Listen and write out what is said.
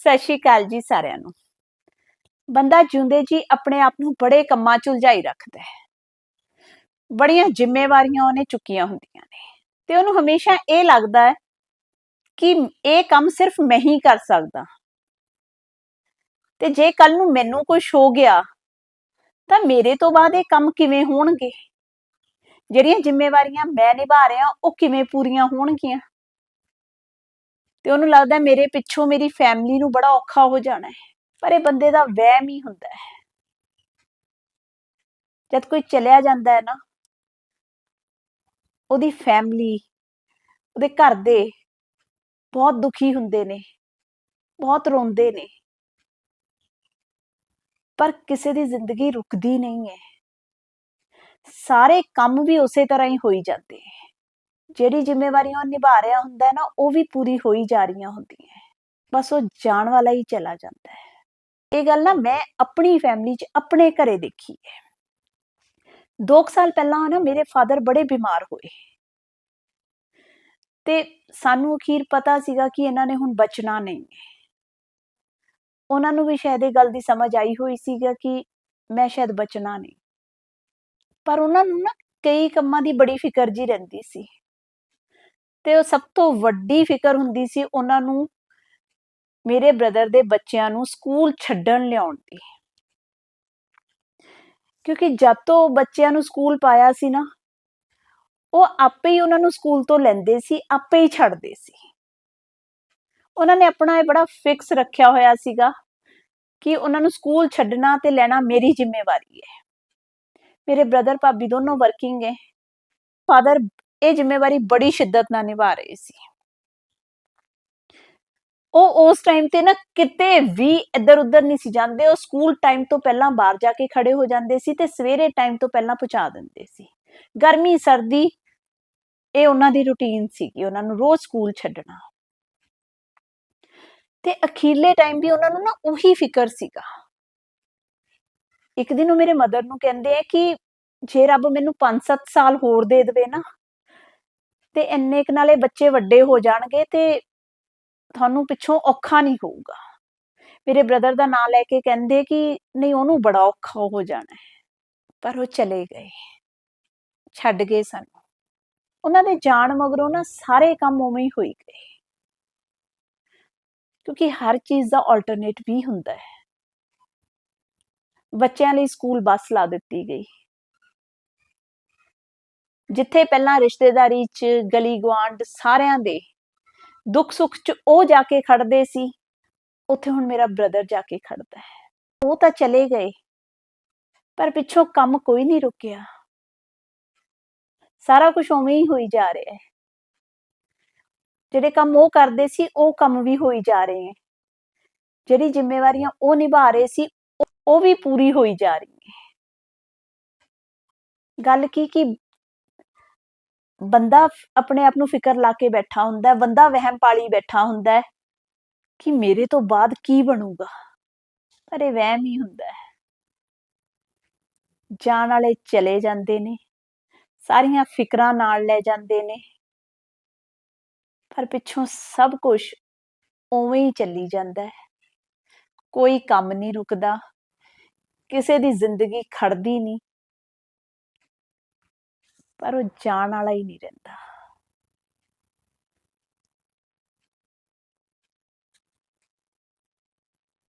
ਸਤਿ ਸ਼੍ਰੀ ਅਕਾਲ ਜੀ ਸਾਰਿਆਂ ਨੂੰ। ਬੰਦਾ ਜਿਉਂਦੇ ਜੀ ਆਪਣੇ ਆਪ ਨੂੰ ਬੜੇ ਕੰਮਾਂ 'ਚ ਉਲਝਾਈ ਰੱਖਦਾ ਹੈ। ਬੜੀਆਂ ਜ਼ਿੰਮੇਵਾਰੀਆਂ ਉਹਨੇ ਚੁੱਕੀਆਂ ਹੁੰਦੀਆਂ ਨੇ ਤੇ ਉਹਨੂੰ ਹਮੇਸ਼ਾ ਇਹ ਲੱਗਦਾ ਹੈ ਕਿ ਇਹ ਕੰਮ ਸਿਰਫ ਮੈਂ ਹੀ ਕਰ ਸਕਦਾ। ਤੇ ਜੇ ਕੱਲ ਨੂੰ ਮੈਨੂੰ ਕੁਝ ਹੋ ਗਿਆ ਤਾਂ ਮੇਰੇ ਤੋਂ ਬਾਅਦ ਇਹ ਕੰਮ ਕਿਵੇਂ ਹੋਣਗੇ? ਜਿਹੜੀਆਂ ਜ਼ਿੰਮੇਵਾਰੀਆਂ ਮੈਂ ਨਿਭਾ ਰਿਹਾ ਉਹ ਕਿਵੇਂ ਪੂਰੀਆਂ ਹੋਣਗੀਆਂ? ਤੇ ਉਹਨੂੰ ਲੱਗਦਾ ਮੇਰੇ ਪਿੱਛੋਂ ਮੇਰੀ ਫੈਮਿਲੀ ਨੂੰ ਬੜਾ ਔਖਾ ਹੋ ਜਾਣਾ ਹੈ, ਪਰ ਇਹ ਬੰਦੇ ਦਾ ਵਹਿਮ ਹੀ ਹੁੰਦਾ ਹੈ। ਜਦ ਕੋਈ ਚਲਿਆ ਜਾਂਦਾ ਹੈ ਨਾ, ਉਹਦੀ ਫੈਮਿਲੀ ਉਹਦੇ ਘਰ ਦੇ ਬਹੁਤ ਦੁਖੀ ਹੁੰਦੇ ਨੇ, ਬਹੁਤ ਰੋਂਦੇ ਨੇ, ਪਰ ਕਿਸੇ ਦੀ ਜ਼ਿੰਦਗੀ ਰੁਕਦੀ ਨਹੀਂ ਹੈ। ਸਾਰੇ ਕੰਮ ਵੀ ਉਸੇ ਤਰ੍ਹਾਂ ਹੀ ਹੋਈ ਜਾਂਦੇ ਹੈ। ਜਿਹੜੀ ਜ਼ਿੰਮੇਵਾਰੀਆਂ ਉਹ ਨਿਭਾ ਰਿਹਾ ਹੁੰਦਾ ਹੈ ਨਾ, ਉਹ ਵੀ ਪੂਰੀ ਹੋਈ ਜਾ ਰਹੀਆਂ ਹੁੰਦੀਆਂ ਬਸ ਉਹ ਜਾਣ ਵਾਲਾ ਹੀ ਚਲਾ ਜਾਂਦਾ ਹੈ। ਇਹ ਗੱਲ ਨਾ ਮੈਂ ਆਪਣੀ ਫੈਮਿਲੀ 'ਚ ਆਪਣੇ ਘਰੇ ਦੇਖੀ ਹੈ। 2 ਸਾਲ ਪਹਿਲਾਂ ਨਾ ਮੇਰੇ ਫਾਦਰ ਬੜੇ ਬਿਮਾਰ ਹੋਏ। ਤੇ ਸਾਨੂੰ ਅਖੀਰ ਪਤਾ ਸੀਗਾ ਕਿ ਇਹਨਾਂ ਨੇ ਹੁਣ ਬਚਣਾ ਨਹੀਂ ਹੈ। ਉਹਨਾਂ ਨੂੰ ਵੀ ਸ਼ਾਇਦ ਇਹ ਗੱਲ ਦੀ ਸਮਝ ਆਈ ਹੋਈ ਸੀਗਾ ਕਿ ਮੈਂ ਸ਼ਾਇਦ ਬਚਣਾ ਨਹੀਂ। ਪਰ ਉਹਨਾਂ ਨੂੰ ਨਾ ਕਈ ਕੰਮਾਂ ਦੀ ਬੜੀ ਫਿਕਰ ਜੀ ਰਹਿੰਦੀ ਸੀ। ਤੇ ਉਹ ਸਭ ਤੋਂ ਵੱਡੀ ਫਿਕਰ ਹੁੰਦੀ ਸੀ ਉਹਨਾਂ ਨੂੰ ਮੇਰੇ ਬ੍ਰਦਰ ਦੇ ਬੱਚਿਆਂ ਨੂੰ ਸਕੂਲ ਛੱਡਣ ਲਿਆਉਣ ਦੀ। ਕਿਉਂਕਿ ਜਦ ਤੋਂ ਬੱਚਿਆਂ ਨੂੰ ਸਕੂਲ ਪਾਇਆ ਸੀ ਨਾ, ਉਹ ਆਪੇ ਹੀ ਉਹਨਾਂ ਨੂੰ ਸਕੂਲ ਤੋਂ ਲੈਂਦੇ ਸੀ, ਆਪੇ ਹੀ ਛੱਡਦੇ ਸੀ। ਉਹਨਾਂ ਨੇ ਆਪਣਾ ਇਹ ਬੜਾ ਫਿਕਸ ਰੱਖਿਆ ਹੋਇਆ ਸੀਗਾ ਕਿ ਉਹਨਾਂ ਨੂੰ ਸਕੂਲ ਛੱਡਣਾ ਤੇ ਲੈਣਾ ਮੇਰੀ ਜ਼ਿੰਮੇਵਾਰੀ ਹੈ। ਮੇਰੇ ਬ੍ਰਦਰ ਭਾਬੀ ਦੋਨੋਂ ਵਰਕਿੰਗ ਹੈ। ਫਾਦਰ ਇਹ ਜ਼ਿੰਮੇਵਾਰੀ ਬੜੀ ਸ਼ਿੱਦਤ ਨਾਲ ਨਿਭਾ ਰਹੀ ਸੀ। ਉਹ ਉਸ ਟਾਈਮ ਤੇ ਨਾ ਕਿਤੇ ਵੀ ਇੱਧਰ ਉੱਧਰ ਨਹੀਂ ਸੀ ਜਾਂਦੇ, ਉਹ ਸਕੂਲ ਟਾਈਮ ਤੋਂ ਪਹਿਲਾਂ ਬਾਹਰ ਜਾ ਕੇ ਖੜੇ ਹੋ ਜਾਂਦੇ ਸੀ ਤੇ ਸਵੇਰੇ ਟਾਈਮ ਤੋਂ ਪਹਿਲਾਂ ਪਹੁੰਚਾ ਦਿੰਦੇ ਸੀ। ਗਰਮੀ, ਸਰਦੀ, ਇਹ ਉਹਨਾਂ ਦੀ ਰੁਟੀਨ ਸੀਗੀ, ਉਹਨਾਂ ਨੂੰ ਰੋਜ਼ ਸਕੂਲ ਛੱਡਣਾ। ਤੇ ਅਖੀਰਲੇ ਟਾਈਮ ਵੀ ਉਹਨਾਂ ਨੂੰ ਨਾ ਉਹੀ ਫਿਕਰ ਸੀਗਾ। ਇੱਕ ਦਿਨ ਉਹ ਮੇਰੇ ਮਦਰ ਨੂੰ ਕਹਿੰਦੇ ਆ ਕਿ ਜੇ ਰੱਬ ਮੈਨੂੰ 5-7 ਸਾਲ ਹੋਰ ਦੇ ਦੇਵੇ ਨਾ ਤੇ ਇੰਨੇ ਕ ਨਾਲੇ ਬੱਚੇ ਵੱਡੇ ਹੋ ਜਾਣਗੇ ਤੇ ਤੁਹਾਨੂੰ ਪਿੱਛੋਂ ਔਖਾ ਨਹੀਂ ਹੋਊਗਾ। ਮੇਰੇ ਬ੍ਰਦਰ ਦਾ ਨਾਮ ਲੈ ਕੇ ਕਹਿੰਦੇ ਕਿ ਨਹੀਂ, ਉਹਨੂੰ ਬੜਾ ਔਖਾ ਹੋ ਜਾਣਾ ਹੈ, ਪਰ ਉਹ ਚਲੇ ਗਏ। ਛੱਡ ਗਏ ਸਾਨੂੰ। ਉਹਨਾਂ ਦੇ ਜਾਣ ਮਗਰੋਂ ਨਾ ਸਾਰੇ ਕੰਮ ਉਵੇਂ ਹੀ ਹੋਈ ਗਏ। ਕਿਉਂਕਿ ਹਰ ਚੀਜ਼ ਦਾ ਆਲਟਰਨੇਟ ਵੀ ਹੁੰਦਾ ਹੈ। ਬੱਚਿਆਂ ਲਈ ਸਕੂਲ ਬੱਸ ਲਾ ਦਿੱਤੀ ਗਈ। ਜਿੱਥੇ ਪਹਿਲਾਂ ਰਿਸ਼ਤੇਦਾਰੀ 'ਚ ਗਲੀ ਗਵਾਂਡ ਸਾਰਿਆਂ ਦੇ ਦੁੱਖ ਸੁੱਖ 'ਚ ਉਹ ਜਾ ਕੇ ਖੜਦੇ ਸੀ, ਉੱਥੇ ਹੁਣ ਮੇਰਾ ਬ੍ਰਦਰ ਜਾ ਕੇ ਖੜਦਾ ਹੈ। ਉਹ ਤਾਂ ਚਲੇ ਗਏ, ਪਰ ਪਿੱਛੋਂ ਕੰਮ ਕੋਈ ਨਹੀਂ ਰੁਕਿਆ। ਸਾਰਾ ਕੁਝ ਉਵੇਂ ਹੀ ਹੋਈ ਜਾ ਰਿਹਾ ਹੈ। ਜਿਹੜੇ ਕੰਮ ਉਹ ਕਰਦੇ ਸੀ, ਉਹ ਕੰਮ ਵੀ ਹੋਈ ਜਾ ਰਹੇ ਹੈ। ਜਿਹੜੀ ਜ਼ਿੰਮੇਵਾਰੀਆਂ ਉਹ ਨਿਭਾ ਰਹੇ ਸੀ, ਉਹ ਵੀ ਪੂਰੀ ਹੋਈ ਜਾ ਰਹੀ ਹੈ। ਗੱਲ ਕੀ ਕਿ ਬੰਦਾ ਆਪਣੇ ਆਪ ਨੂੰ ਫਿਕਰ ਲਾ ਕੇ ਬੈਠਾ ਹੁੰਦਾ ਹੈ ਬੰਦਾ ਵਹਿਮ ਪਾਲੀ ਬੈਠਾ ਹੁੰਦਾ ਹੈ ਕਿ ਮੇਰੇ ਤੋਂ ਬਾਅਦ ਕੀ ਬਣੂਗਾ? ਪਰ ਇਹ ਵਹਿਮ ਹੀ ਹੁੰਦਾ ਹੈ। ਜਾਣ ਵਾਲੇ ਚਲੇ ਜਾਂਦੇ ਨੇ, ਸਾਰੀਆਂ ਫਿਕਰਾਂ ਨਾਲ ਲੈ ਜਾਂਦੇ ਨੇ, ਪਰ ਪਿੱਛੋਂ ਸਭ ਕੁਝ ਉਵੇਂ ਹੀ ਚੱਲੀ ਜਾਂਦਾ ਹੈ। ਕੋਈ ਕੰਮ ਨਹੀਂ ਰੁਕਦਾ, ਕਿਸੇ ਦੀ ਜ਼ਿੰਦਗੀ ਖੜਦੀ ਨਹੀਂ ਪਰ ਉਹ ਜਾਣ ਵਾਲਾ ਹੀ ਨਹੀਂ ਰਹਿੰਦਾ